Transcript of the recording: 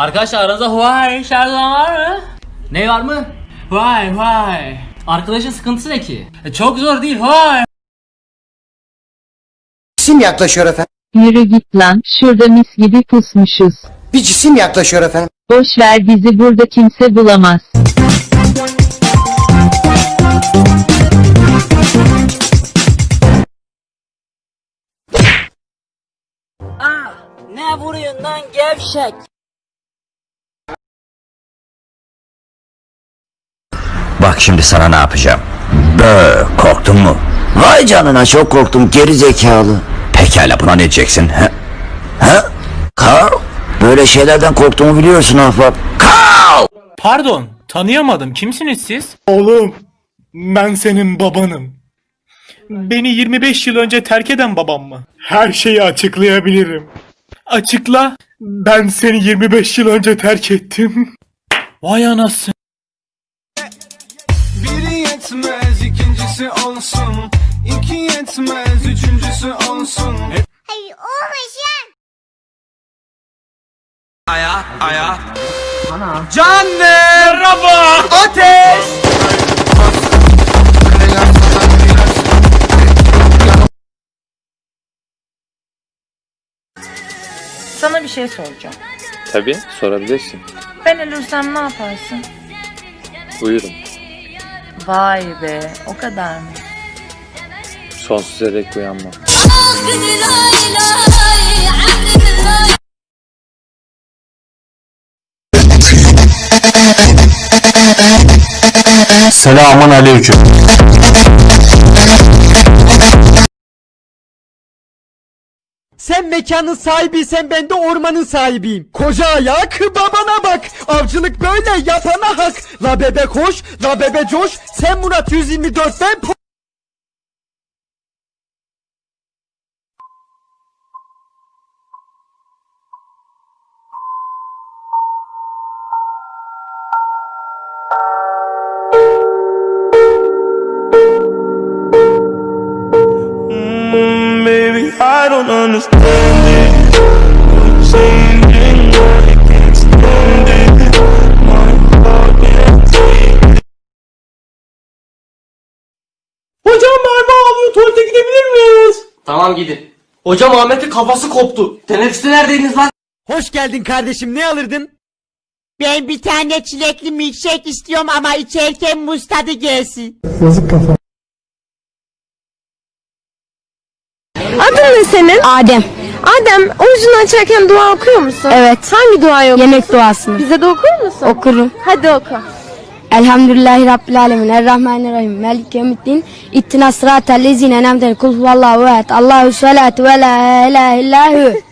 Arkadaşlar aranızda Huawei şarjdan var mı? Ne var mı? Huawei Huawei. Arkadaşın sıkıntısı ne ki? E, çok zor değil Huawei. cisim yaklaşıyor efendim. Yürü git lan, şurada mis gibi pusmuşuz. Bir cisim yaklaşıyor efendim. Boş ver bizi burada kimse bulamaz. Ne vuruyorsun lan gevşek? Bak şimdi sana ne yapacağım. Bö, korktun mu? Vay canına çok korktum geri zekalı. Pekala buna ne diyeceksin? He? He? Carl? Böyle şeylerden korktuğumu biliyorsun ahbap. Carl! Pardon, tanıyamadım. Kimsiniz siz? Oğlum, ben senin babanım. Beni 25 yıl önce terk eden babam mı? Her şeyi açıklayabilirim. Açıkla. Ben seni 25 yıl önce terk ettim. Vay anasını. Yetmez ikincisi olsun İki yetmez üçüncüsü olsun Sana bir şey soracağım. Tabii sorabilirsin. Ben ölürsem ne yaparsın? Uyurum. Vay be, o kadar mı? Sonsuza dek uyanmam. Selamun aleyküm. Sen mekanın sahibiysen ben de ormanın sahibiyim. Koca ayak babana bak. Avcılık böyle yapana hak. La bebe koş, la bebe coş. Sen Murat 124 don't understand it You're changing I can't stand it My heart can't take it Hocam Merve ağlıyor tuvalete gidebilir miyiz? Tamam gidin. Hocam Ahmet'in kafası koptu. Teneffüste neredeydiniz lan? Hoş geldin kardeşim ne alırdın? Ben bir tane çilekli milkshake istiyorum ama içerken muz tadı gelsin. Adın ne senin? Adem. Adem, orucunu açarken dua okuyor musun? Evet. Hangi duayı okuyorsun? Yemek duasını. Bize de okur musun? Okurum. Hadi oku. Elhamdülillahi Rabbil Alemin. Errahmanirrahim. Melik yevmiddin. İttina sıratel lezine nemden. Kul huvallahu ehad. Allahu salatu ve la ilahe illahu.